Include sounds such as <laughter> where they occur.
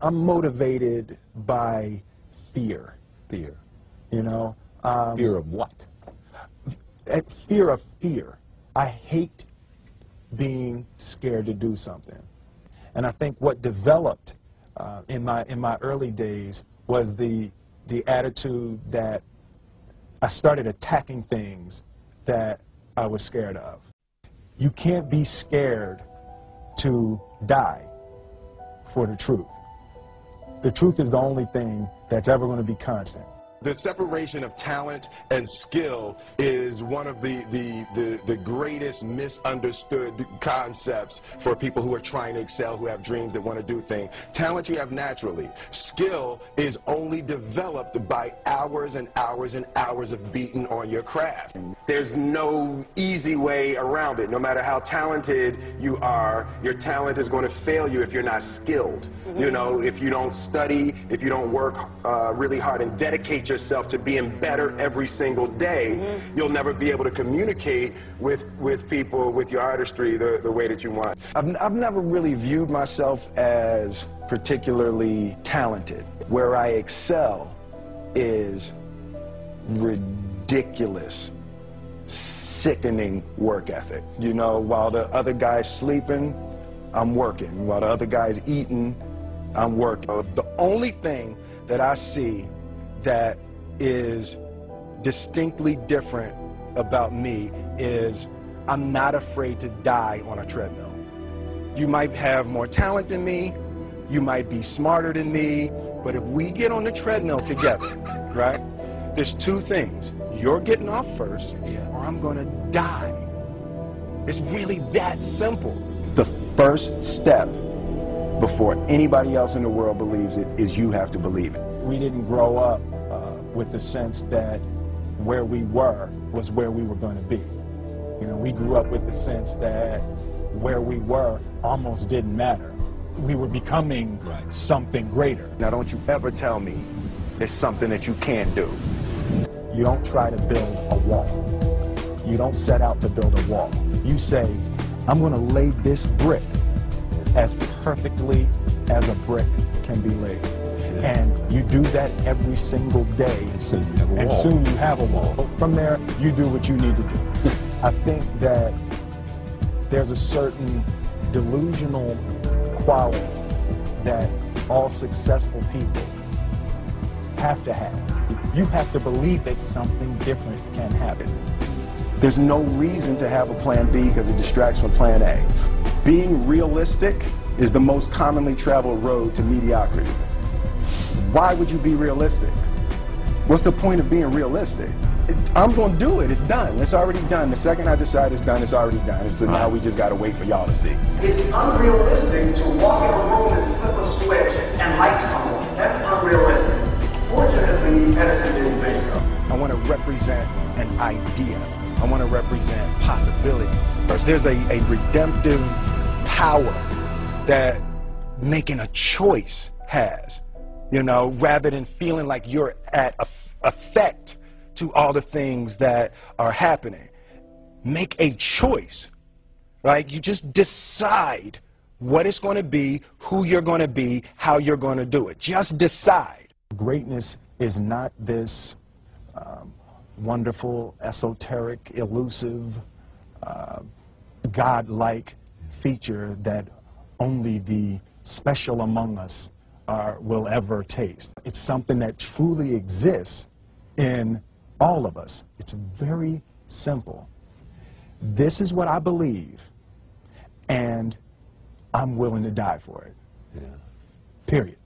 I'm motivated by fear. Fear. You know, um, Fear of what? at fear of fear. I hate being scared to do something, and I think what developed uh, in my in my early days was the the attitude that I started attacking things that I was scared of. You can't be scared to die for the truth. The truth is the only thing that's ever going to be constant. The separation of talent and skill is one of the, the, the, the, greatest misunderstood concepts for people who are trying to excel, who have dreams that want to do things. Talent you have naturally. Skill is only developed by hours and hours and hours of beating on your craft. There's no easy way around it. No matter how talented you are, your talent is going to fail you if you're not skilled. Mm -hmm. You know, if you don't study, if you don't work uh, really hard and dedicate yourself to being better every single day, mm-hmm. you'll never be able to communicate with, with people, with your artistry, the, the way that you want. I've, I've never really viewed myself as particularly talented. Where I excel is ridiculous, sickening work ethic. You know, while the other guy's sleeping, I'm working. While the other guy's eating, I'm working. The only thing that I see that is distinctly different about me is I'm not afraid to die on a treadmill. You might have more talent than me, you might be smarter than me, but if we get on the treadmill together, right, there's two things. You're getting off first, or I'm going to die. It's really that simple. The first step before anybody else in the world believes it is you have to believe it. We didn't grow up uh, with the sense that where we were was where we were going to be. You know, we grew up with the sense that where we were almost didn't matter. We were becoming right. something greater. Now, don't you ever tell me it's something that you can't do. You don't try to build a wall. You don't set out to build a wall. You say, I'm going to lay this brick as perfectly as a brick can be laid. And you do that every single day. And soon you have a and wall. soon you have a wall. From there, you do what you need to do. <laughs> I think that there's a certain delusional quality that all successful people have to have. You have to believe that something different can happen. There's no reason to have a plan B because it distracts from plan A. Being realistic is the most commonly traveled road to mediocrity. Why would you be realistic? What's the point of being realistic? I'm going to do it. It's done. It's already done. The second I decide it's done, it's already done. So now we just got to wait for y'all to see. It's unrealistic to walk in a room and flip a switch and lights come on. That's unrealistic. Fortunately, Edison didn't think so. I want to represent an idea. I want to represent possibilities. First, There's a, a redemptive power that making a choice has you know, rather than feeling like you're at effect to all the things that are happening. Make a choice, right? You just decide what it's going to be, who you're going to be, how you're going to do it. Just decide. Greatness is not this um, wonderful, esoteric, elusive, uh, God-like feature that only the special among us are, will ever taste. It's something that truly exists in all of us. It's very simple. This is what I believe, and I'm willing to die for it. Yeah. Period.